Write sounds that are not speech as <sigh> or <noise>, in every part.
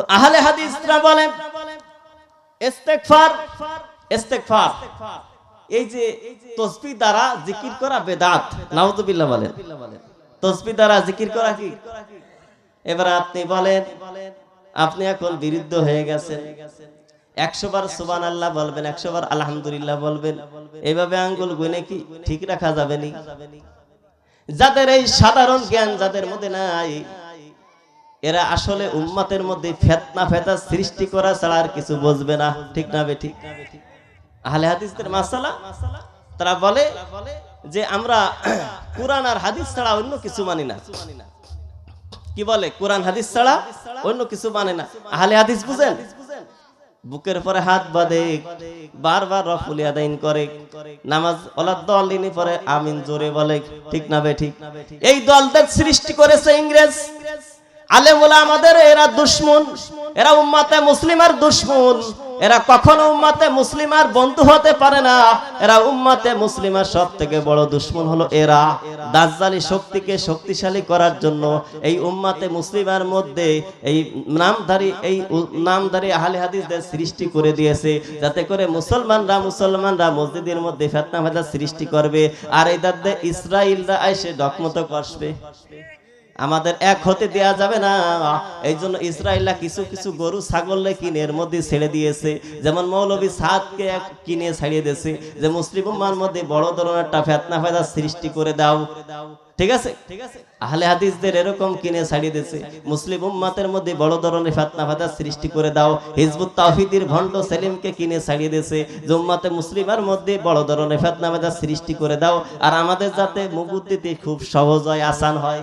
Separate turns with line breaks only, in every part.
তো আহলে হাদিসরা বলে, ইস্তেগফার ইস্তেগফার। এই যে তসবিহ দ্বারা জিকির করা বেদাত নাউযুবিল্লাহ বলেন। তসবিহ দ্বারা জিকির করা কি? এবার আপনি বলেন, আপনি এখন বিরুদ্ধ হয়ে গেছেন। একশো বার সুবান আল্লাহ বলবেন, একশো বার আলহামদুলিল্লাহ বলবেন। এইভাবে আঙ্গুল গুনে কি ঠিক রাখা যাবে নি? যাদের এই সাধারণ জ্ঞান যাদের মধ্যে নাই এরা আসলে উম্মাতের মধ্যে ফেতনা ফেতা সৃষ্টি করা ছাড়া আর কিছু বুঝবে না। ঠিক না বে, ঠিক? আহলে হাদিসদের মাসালা? তারা বলে যে আমরা <clears throat> কোরআন আর হাদিস ছাড়া অন্য কিছু মানি না। কি বলে? কোরআন, হাদিস ছাড়া অন্য কিছু মানে না। আহলে হাদিস বুঝেন? বুকের পরে হাত বাঁধে, বারবার রফুলি আদাইন করে, নামাজ ওলার দল দিনই পরে আমিন জোরে বলে। ঠিক না বে, ঠিক? এই দলদের সৃষ্টি করেছে ইংরেজ। আলেমুলা আমাদের, এরা দুশ্মন। এরা উম্মাতে মুসলিমার দুশ্মন। এরা কখনো উম্মাতে মুসলিমার বন্ধু হতে পারে না। এরা উম্মাতে মুসলিমার সব থেকে বড় দুশ্মন হলো এরা। দাজ্জালি শক্তিকে শক্তিশালী করার জন্য এই উম্মাতে মুসলিমার মধ্যে এই নামধারী এই নামধারী আহলে হাদিসদের সৃষ্টি করে দিয়েছে, যাতে করে মুসলমানরা মুসলমানরা মসজিদের মধ্যে ফেতনা ফেতা সৃষ্টি করবে, আর এই দাদে ইসরায়েলরা এসে ডকমত করবে আমাদের এক হতে দেয়া যাবে না। এই জন্য ইসরায়েলরা কিছু কিছু গরু, ছাগল কিনে এর মধ্যে ছেড়ে দিয়েছে। যেমন মৌলবী সাদকে কিনে ছাড়িয়ে দিয়েছে। যে মুসলিম মধ্যে বড় ধরনের একটা ফেতনা ফেদা সৃষ্টি করে দাও। ঠিক আছে? ঠিক আছে আহলে হাদিসদের এরকম কিনে ছাড়িয়ে দিয়েছে। মুসলিম উম্মাতের মধ্যে বড় ধরনের ফেতনা ফেদা সৃষ্টি করে দাও। হিজবুত তাওহিদের ভণ্ড সেলিমকে কিনে ছাড়িয়ে দিয়েছে। যে উম্মাতে মুসলিমার মধ্যে বড় ধরনের ফেতনা ফেদা সৃষ্টি করে দাও। আর আমাদের যাতে মুগুর দিতে খুব সহজ হয়, আসান হয়।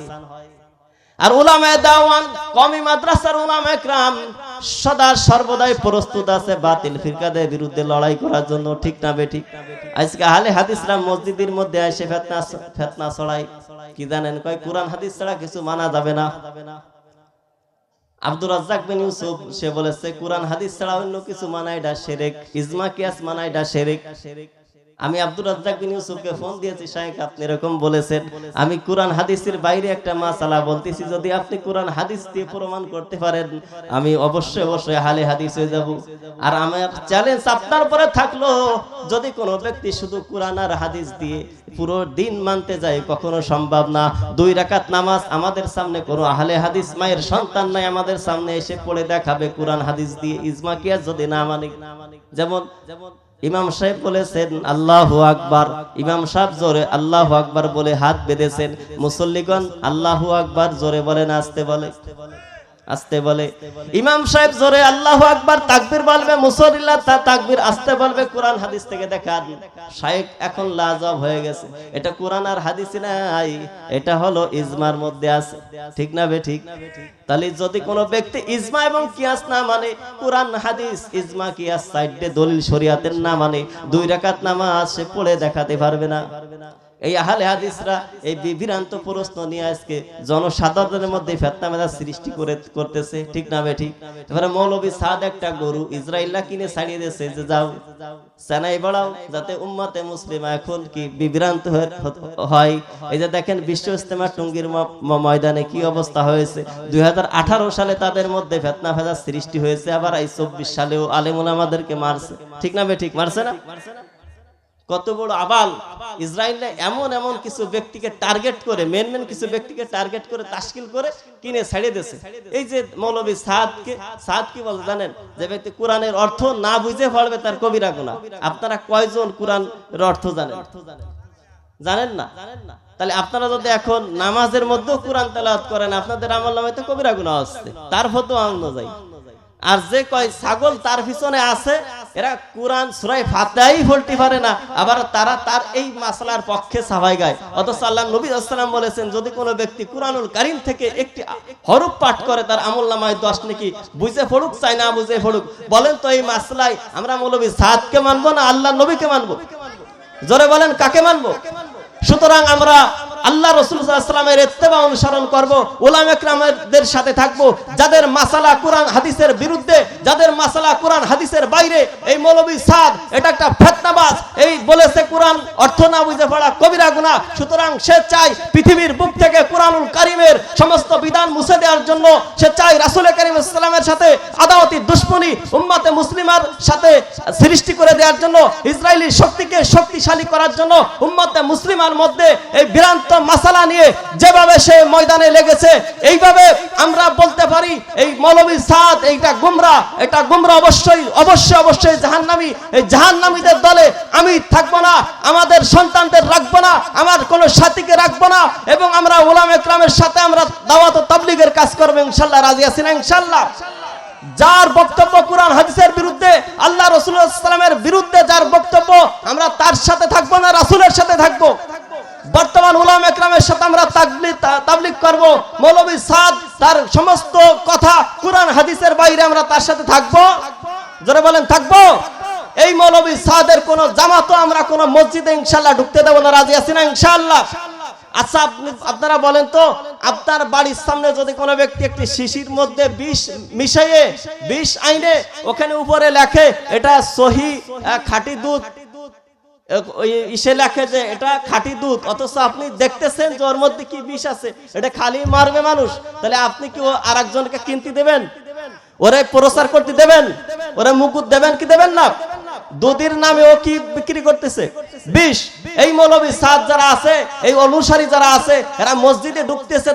আর উলামায়ে দাওয়ান কমি মাদ্রাসার উলামা একরাম, সদা সর্বদাই প্রস্তুত আছে বাতিল ফিরকাদের বিরুদ্ধে লড়াই করার জন্য, ঠিক না বেঠিক? আজকে আহলে হাদিসরা মসজিদের মধ্যে এসে ফেতনা ফেতনা ছড়াই কি জানেন? কয়, কোরআন, হাদিস ছাড়া কিছু মানা যাবে না। আব্দুর রাজ্জাক বিন ইউসুফ, সে বলেছে, কোরআন, হাদিস ছাড়া অন্য কিছু মানাই ডা শিরক ইজমা কিয়াস মানাই ডা শিরক আমি আব্দুর রাজ্জাক বিন ইউসুফকে ফোন দিয়েছি শাহেখ আপনি এরকম বলেছেন। আমি কোরআন হাদিসের বাইরে একটা মাসালা বলতেছি, যদি আপনি কোরআন হাদিস দিয়ে প্রমাণ করতে পারেন, আমি অবশ্যই অবশ্যই হালে হাদিস হয়ে যাব। আর আমার চ্যালেঞ্জ আপনার উপরে থাকল, যদি কোনো ব্যক্তি শুধু কোরআন আর হাদিস দিয়ে পুরো দিন মানতে যায়, কখনো সম্ভব না। দুই রাকাত নামাজ আমাদের সামনে, কোনো আহলে হাদিস মায়ের সন্তান নাই আমাদের সামনে এসে পড়ে দেখাবে কোরআন হাদিস দিয়ে। ইজমা কিয়াস যদি না মানি যেমন যেমন ইমাম সাহেব বলেছেন, আল্লাহ আকবার। ইমাম সাহেব জোরে আল্লাহ আকবার বলে হাত বেঁধেছেন। মুসল্লিগণ আল্লাহ আকবার জোরে বলে আসতে বলে আসতে বলে। ইমাম সাহেব জোরে আল্লাহ আকবার তাকবীর বলবে, মুসল্লিরা তা তাকবীর আসতে বলবে, কোরআন হাদিস থেকে দেখান। শায়েখ এখন লাজব হয়ে গেছে। এটা কোরআন আর হাদিস নাই, এটা হলো ইজমার মধ্যে আছে। ঠিক না বে ঠিক? তাহলে যদি কোনো ব্যক্তি ইজমা এবং কিয়াস না মানে কোরআন, হাদিস, ইজমা, কিয়াস সাইডে দলিল শরিয়াতের না মানে দুই রাকাত নামাজ সে পড়ে দেখাতে পারবে না। এই আহলে হাদিসরা এই বিভ্রান্ত প্রশ্ন নিয়ে আজকে জনসাধারণের মধ্যে ফেতনা মেদা সৃষ্টি করে, করতেছে। ঠিক না ঠিক? এবারে মৌলবী সাদ একটা গরু ইসরায়েলরা কিনে ছাড়িয়ে দিয়েছে, যে যাও, সেনাই বাড়াও, যাতে উম্মাতে মুসলিম এখন কি বিভ্রান্ত হয় এই যে দেখেন বিশ্ব ইস্তেমা টঙ্গির ময়দানে কি অবস্থা হয়েছে। দুই হাজার আঠারো সালে তাদের মধ্যে ফেতনা ফেদা সৃষ্টি হয়েছে, আবার এই চব্বিশ সালেও আলেমুল আমাদেরকে মারছে। ঠিক না ঠিক? মারছে না? কত বড় আবাল। ইসরায়েলে এমন এমন কিছু ব্যক্তিকে টার্গেট করে মেন মেন কিছু ব্যক্তিকে টার্গেট করে, তাশকিল করে কিনে ছাড়িয়ে দিয়েছে। এই যে মৌলবী সাদকে, সাদ কি বল জানেন? যে ব্যক্তি কোরআনের অর্থ না বুঝে পড়বে তার কবিরা গুণা আপনারা কয়জন কোরআনের অর্থ জানেন? জানেন না? তাহলে আপনারা যদি এখন নামাজের মধ্যেও কোরআন তেলাওয়াত করেন, আপনাদের আমল নামে তো কবিরা গুণা আসছে। তার ফতো অনুযায়ী আর যে কয় ছাগল তার পিছনে আছে, এরা কোরআন সুরাই ফাতাই ফলতে পারে না, আবার তারা তার এই মাসলার পক্ষে সাফাই গায়। অথচ আল্লাহ নবী আসসালাম বলেছেন, যদি কোনো ব্যক্তি কোরআনুল কারিম থেকে একটি হরফ পাঠ করে, তার আমল নামায় দশ নাকি, বুঝে পড়ুক চাই না বুঝে পড়ুক, বলেন তো এই মাসলায় আমরা মৌলবী সাদকে মানবো না আল্লাহ নবীকে মানবো? জোরে বলেন, কাকে মানবো? সুতরাং আমরা আল্লাহ রসুলের ইত্তেবা অনুসরণ করব ওলাম একরামদের সাথে থাকব, যাদের মাসালা কোরআন, হাদিসের বিরুদ্ধে, যাদের মাসালা কোরআন, হাদিসের বাইরে, এই মৌলবী সাদ, এটা একটা ফেতনাবাজ, এই বলেছে কোরআন অর্থ না বুঝে পড়া কবিরা গুনাহ, সুতরাং সে চাই পৃথিবীর বুক থেকে কোরআন কোরআনুল কারিমের সমস্ত বিধান মুছে দেওয়ার জন্য, সে চায় রাসুল করিম ইসলামের সাথে আদাওয়াতি দুশ্মনী উম্মাতে মুসলিমার সাথে সৃষ্টি করে দেওয়ার জন্য ইসরায়েলি শক্তিকে শক্তিশালী করার জন্য, উম্মাতে মুসলিমার মধ্যে এই বিরান্ত মাসালা নিয়ে যেভাবে সে ময়দানে লেগেছে, এইভাবে আমরা বলতে পারি, এই মৌলবী সাদ, এইটা গুমরা, এটা গুমরা অবশ্যই অবশ্যই অবশ্যই জাহান্নামী, এই জাহান্নামীদের দলে আমি থাকব না, আমাদের সন্তানদের রাখব না, আমার কোন সাথীকে রাখব না, এবং আমরা ওলাম একরামের সাথে আমরা দাওয়াত ও তাবলিগের কাজ করব, ইনশাল্লাহ, রাজি আছি না, ইনশাল্লাহ। যার বক্তব্য কোরআন হাদিসের বিরুদ্ধে, আল্লাহ রসুলের বিরুদ্ধে যার বক্তব্য, আমরা তার সাথে থাকব না, রাসুলের সাথে থাকব। একরামের সাথে আমরা তাবলিগ করব। মৌলবী সাদ তার সমস্ত কথা কোরআন, হাদিসের বাইরে আমরা তার সাথে থাকব। জোরে বলেন, থাকব? এই মৌলবী সাদের কোন জামাতও আমরা কোন মসজিদে ইনশাল্লাহ ঢুকতে দেবো না। রাজি আছি না ইনশাল্লাহ আচ্ছা আপনি, আপনারা বলেন তো, আপনার বাড়ির সামনে যদি কোনো ব্যক্তি একটি শিশির মধ্যে বিষ মিশিয়ে, বিষ আইনে ওখানে উপরে লেখে, এটা সহি খাঁটি দুধ? ইসে লেখে যে এটা খাঁটি দুধ, অথচ আপনি দেখতেছেন যে ওর মধ্যে কি বিষ আছে, এটা খালি মারবে মানুষ। তাহলে আপনি কি আর একজনকে কিনতে দেবেন? ওরে প্রচার করতে দেবেন? ওরে মুকুট দেবেন কি দেবেন না? দুধের নামে ও কি বিক্রি করতেছে? বিষ। এই মৌলবী সাদ যারা আছে, এই অনুসারী যারা আছে, এরা মসজিদে ঢুকতেছে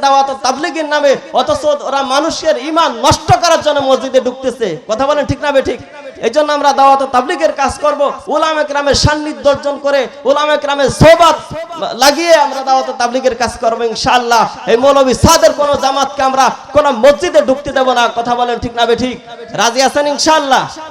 তাবলিগের নামে, অথচ ওরা মানুষের ইমান নষ্ট করার জন্য মসজিদে ঢুকতেছে। কথা বলেন ঠিক না বে ঠিক? এই জন্য আমরা দাওয়াত তাবলিকের কাজ করব। উলাম গ্রামের সান্নিধ্য অর্জন করে, উলামে গ্রামের সোবাত লাগিয়ে আমরা দাওয়াত তাবলিকের কাজ করব ইনশাআল্লাহ। এই মৌলবী সাদের কোন জামাতকে আমরা কোন মসজিদে ঢুকতে দেব না। কথা বলেন ঠিক না বে ঠিক? রাজি আছেন ইনশাআল্লাহ?